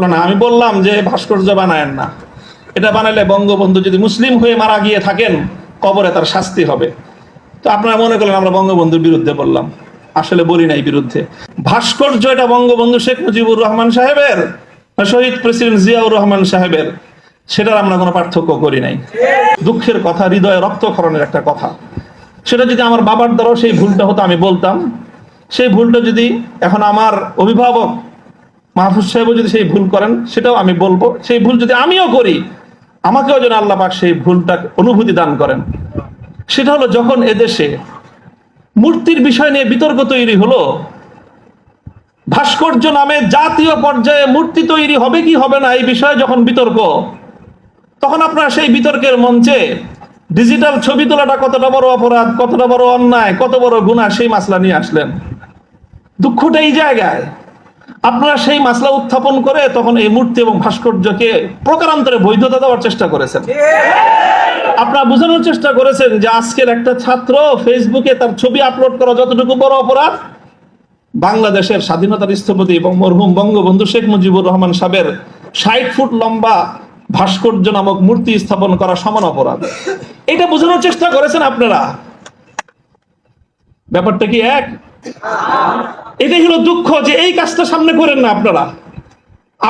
হলো না আমি বললাম যে ভাস্কর্য বানায়েন না। এটা বানালে বঙ্গবন্ধু যদি মুসলিম হয়ে মারা গিয়ে থাকেন, কবরে তার শাস্তি হবে। তো আপনারা মনে করলেন, আমরা বঙ্গবন্ধুর বিরুদ্ধে বললাম। আসলে বলি নাই বিরুদ্ধে। ভাস্কর্য এটা বঙ্গবন্ধু শেখ মুজিবুর রহমান সাহেবের শহীদ প্রেসিডেন্ট জিয়াউর রহমান সাহেবের? সেটার আমরা কোনো পার্থক্য করি নাই। দুঃখের কথা, হৃদয়ে রক্তক্ষরণের একটা কথা। সেটা যদি আমার বাবার দ্বারাও সেই ভুলটা হতো, আমি বলতাম। সেই ভুলটা যদি এখন আমার অভিভাবক মাহফুজ সাহেবও যদি সেই ভুল করেন, সেটাও আমি বলব। সেই ভুল যদি আমিও করি, আমাকেও যেন আল্লাহ পাক সেই ভুলটা অনুভূতি দান করেন। সেটা হলো যখন এদেশে মূর্তির বিষয় নিয়ে বিতর্ক তৈরি হলো, ভাস্কর্য নামে জাতীয় পর্যায়ে মূর্তি তৈরি হবে কি হবে না এই বিষয়ে যখন বিতর্ক, তখন আপনারা সেই বিতর্কের মঞ্চে ডিজিটাল ছবি তোলাটা কতটা বড় অপরাধ, কতটা বড় অন্যায়, কত বড় গুণা সেই মাসলা নিয়ে আসলেন। দুঃখটা এই জায়গায়। আপনারা সেই মাসলা উত্থাপন করে তখন এই মূর্তি এবং ভাস্কর্যকে প্রকারান্তরে বৈধতা দেওয়ার চেষ্টা করেছেন। আপনারা বোঝানোর চেষ্টা করেছেন যে আজকের একটা ছাত্র ফেসবুকে তার ছবি আপলোড করা যতটুকু বড় অপরাধ, বাংলাদেশের স্বাধীনতার স্থপতি এবং মরহুম বঙ্গবন্ধু শেখ মুজিবুর রহমান সাহেবের ষাট ফুট লম্বা ভাস্কর্য নামক মূর্তি স্থাপন করা সমান অপরাধ। এটা বোঝানোর চেষ্টা করেছেন আপনারা। ব্যাপারটা কি এক? এটাই হলো দুঃখ যে এই কাজটা সামনে করেন না আপনারা।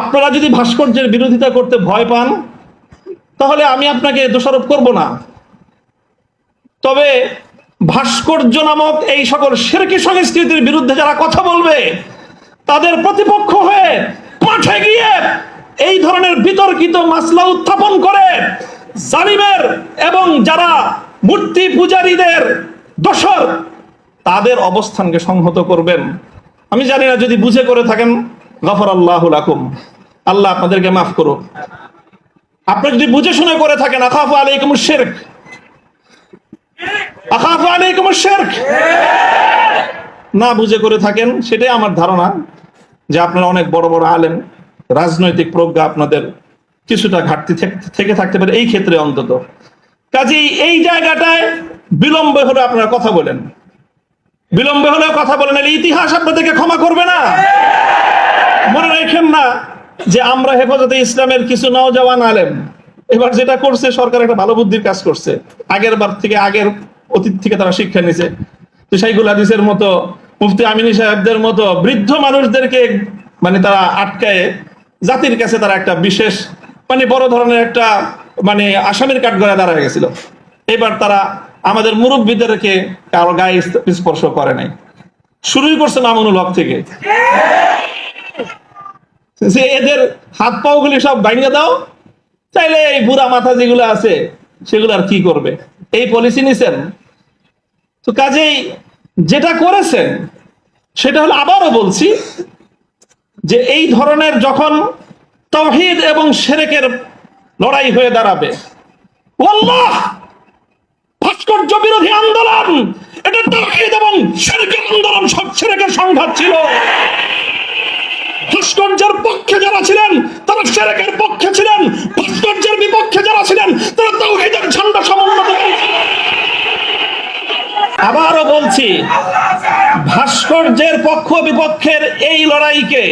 আপনারা যদি ভাস্কর্যের বিরোধিতা করতে ভয় পান, তাহলে আমি আপনাকে দোষারোপ করব না। তবে ভাস্কর্য নামক এই সকল সেরকি সংস্কৃতির বিরুদ্ধে যারা কথা বলবে, তাদের প্রতিপক্ষ হয়ে মাঠে গিয়ে এই ধরনের বিতর্কিত মাসলা উত্থাপন করে জালিমের এবং যারা মূর্তি পূজারীদের দোষর, তাদের অবস্থানকে সংহত করবেন। আমি জানি না, যদি বুঝে করে থাকেন গফর আল্লাহ লাকুম। আল্লাহ আপনাদেরকে মাফ করুক। আপনি যদি বুঝে শুনে করে থাকেন, আখাফু আলাইকুম শেরক। আখাফু আলাইকুম শেরক। না বুঝে করে থাকেন, সেটাই আমার ধারণা যে আপনারা অনেক বড় বড় আলেম। রাজনৈতিক প্রজ্ঞা আপনাদের কিছুটা ঘাটতি থেকে থাকতে পারে, এই ক্ষেত্রে অন্তত। কাজেই এই জায়গাটায় বিলম্বে হলে আপনারা কথা বলেন। বিলম্বে হলেও কথা বলেন ইতিহাস আপনাদেরকে ক্ষমা করবে না। মনে রাখেন না যে আমরা হেফাজতে ইসলামের কিছু নওজওয়ান আলেম। এবার যেটা করছে, সরকার একটা ভালো বুদ্ধির কাজ করছে। আগের বার থেকে আগের অতীত থেকে তারা শিক্ষা নিছে। তো শাইখুল হাদিসের মতো, মুফতি আমিনী সাহেবদের মতো বৃদ্ধ মানুষদেরকে মানে তারা আটকায় জাতির কাছে তারা একটা বিশেষ মানে বড় ধরনের একটা মানে আসামির কাঠ গড়ে দাঁড়ায় গেছিল। এবার তারা আমাদের মুরব্বীদেরকে কারও গায়ে স্পর্শ করে নাই। শুরুই করছে মামুনুল হক থেকে। যে এদের হাত পাও গুলি সব ভাঙিয়ে দাও, চাইলে এই বুড়া মাথা যেগুলো আছে, সেগুলো আর কি করবে? এই পলিসি নিছেন? তো কাজেই যেটা করেছেন, সেটা হলো আবারও বলছি যে এই ধরনের যখন তহিদ এবং সেরেকের লড়াই হয়ে দাঁড়াবে ভাস্কর্য বিরোধী আন্দোলন। এটা তহিদ এবং সেরেকের আন্দোলন সব সেরেকের সংঘাত ছিল। ভাস্কর্যের পক্ষে যারা ছিলেন, তারা সেরেকের পক্ষে ছিলেন। ভাস্কর্যের বিপক্ষে যারা ছিলেন, তারা তৌহিদের ঝান্ডা সমুন্নত। আবারও বলছি, ভাস্কর্যের পক্ষ বিপক্ষের এই লড়াইকে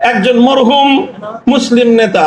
একজন মরহুম মুসলিম নেতা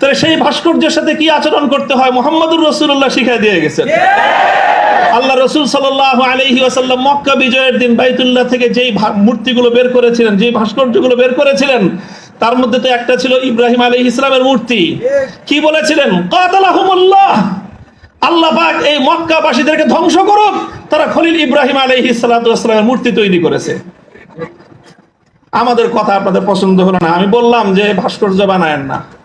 তাহলে সেই ভাস্কর্যের সাথে কি আচরণ করতে হয়? মোহাম্মদুর রসুল্লাহ শিখাই দিয়ে গেছেন। আল্লাহ রসুল সাল্লাহ আলহি আসাল্লাম মক্কা বিজয়ের দিন বাইতুল্লাহ থেকে যেই মূর্তিগুলো বের করেছিলেন যেই ভাস্কর্যগুলো বের করেছিলেন তার মধ্যে তো একটা ছিল ইব্রাহিম আলী ইসলামের মূর্তি। কি বলেছিলেন? কাতালাহুমুল্লাহ! আল্লাহ পাক এই মক্কাবাসীদেরকে ধ্বংস করুক। তারা খলিল ইব্রাহিম আলহি সাল্লামের মূর্তি তৈরি করেছে। আমাদের কথা আপনাদের পছন্দ হলো না। আমি বললাম যে ভাস্কর্য বানায়েন না।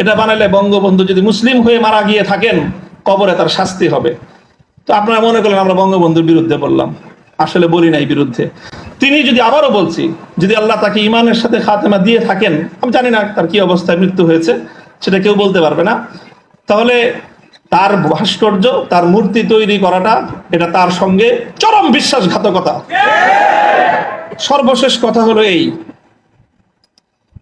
এটা বানালে বঙ্গবন্ধু যদি মুসলিম হয়ে মারা গিয়ে থাকেন, কবরে তার শাস্তি হবে। তো আপনারা মনে করলেন আমরা বঙ্গবন্ধুর বিরুদ্ধে বললাম। আসলে বলি নাই বিরুদ্ধে। তিনি যদি আবারও বলছি, যদি আল্লাহ তাকে ইমানের সাথে খাতেমা দিয়ে থাকেন, আমি জানি না তার কি অবস্থায় মৃত্যু হয়েছে, সেটা কেউ বলতে পারবে না। তাহলে তার ভাস্কর্য, তার মূর্তি তৈরি করাটা, এটা তার সঙ্গে চরম বিশ্বাসঘাতকতা। সর্বশেষ কথা হলো এই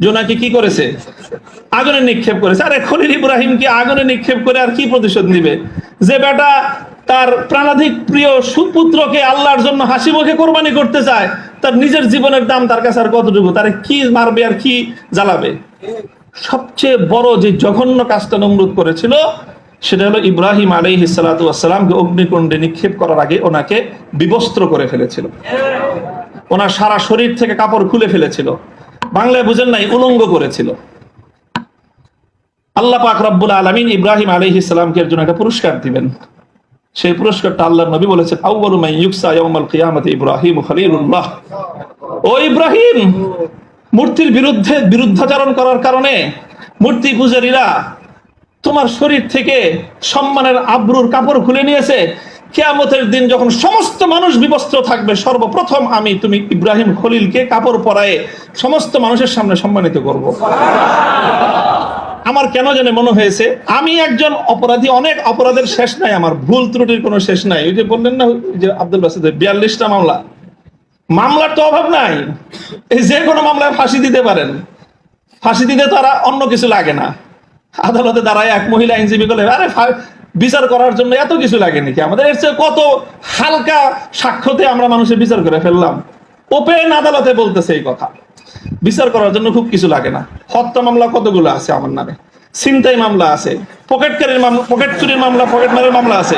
যে ওনাকে কি করেছে? আগুনে নিক্ষেপ করেছে। আরে খলিল ইব্রাহিম কি আগুনে নিক্ষেপ করে আর কি প্রতিশোধ নিবে? যে বেটা তার প্রাণাধিক প্রিয় সুপুত্রকে আল্লাহর জন্য হাসি মুখে কোরবানি করতে চায়, তার নিজের জীবনের দাম তার কাছে আর কতটুকু? তার কি মারবে আর কি জ্বালাবে? সবচেয়ে বড় যে জঘন্য কাজটা নমরুদ করেছিল, সেটা হলো ইব্রাহিম আলী হিসালাতামকে অগ্নিকুণ্ডে নিক্ষেপ করার আগে ওনাকে বিবস্ত্র করে ফেলেছিল। ওনার সারা শরীর থেকে কাপড় খুলে ফেলেছিল। বাংলায় বুঝেন নাই, উলঙ্গ করেছিল। আল্লাহ পাক রব্বুল আলমিন ইব্রাহিম আলহ ইসলামকে এর জন্য একটা পুরস্কার দিবেন। সেই পুরস্কারটা আল্লাহ নবী বলেছেন আউ্বালু ইউকসা ইয়াউমাল কিয়ামতি ইব্রাহিম খলিলুল্লাহ। ও ইব্রাহিম, মূর্তির বিরুদ্ধে বিরুদ্ধাচরণ করার কারণে মূর্তি পূজারীরা তোমার শরীর থেকে সম্মানের আব্রুর কাপড় খুলে নিয়েছে। কেয়ামতের দিন যখন সমস্ত মানুষ বিবস্ত্র থাকবে, সর্বপ্রথম আমি তুমি ইব্রাহিম খলিলকে কাপড় পরায়ে সমস্ত মানুষের সামনে সম্মানিত করব। আমার কেন জানে মনে হয়েছে, আমি একজন অপরাধী, অনেক অপরাধের শেষ নাই, আমার ভুল ত্রুটির কোনো শেষ নাই। ওই যে বললেন না যে আব্দুল বাসিদ বিয়াল্লিশটা মামলা। মামলার তো অভাব নাই। এই যে কোনো মামলায় ফাঁসি দিতে পারেন। ফাঁসি দিতে তারা অন্য কিছু লাগে না। আদালতে দাঁড়ায় এক মহিলা আইনজীবী বলে, আরে বিচার করার জন্য এত কিছু লাগে নাকি? আমাদের এর চেয়ে কত হালকা সাক্ষ্যতে আমরা মানুষের বিচার করে ফেললাম। ওপেন আদালতে বলতেছে এই কথা। বিচার করার জন্য খুব কিছু লাগে না। হত্যা মামলা কতগুলো আছে আমার নামে? ছিনতাই মামলা আছে। পকেটকারীর মামলা পকেট চুরির মামলা, পকেট মারের মামলা আছে।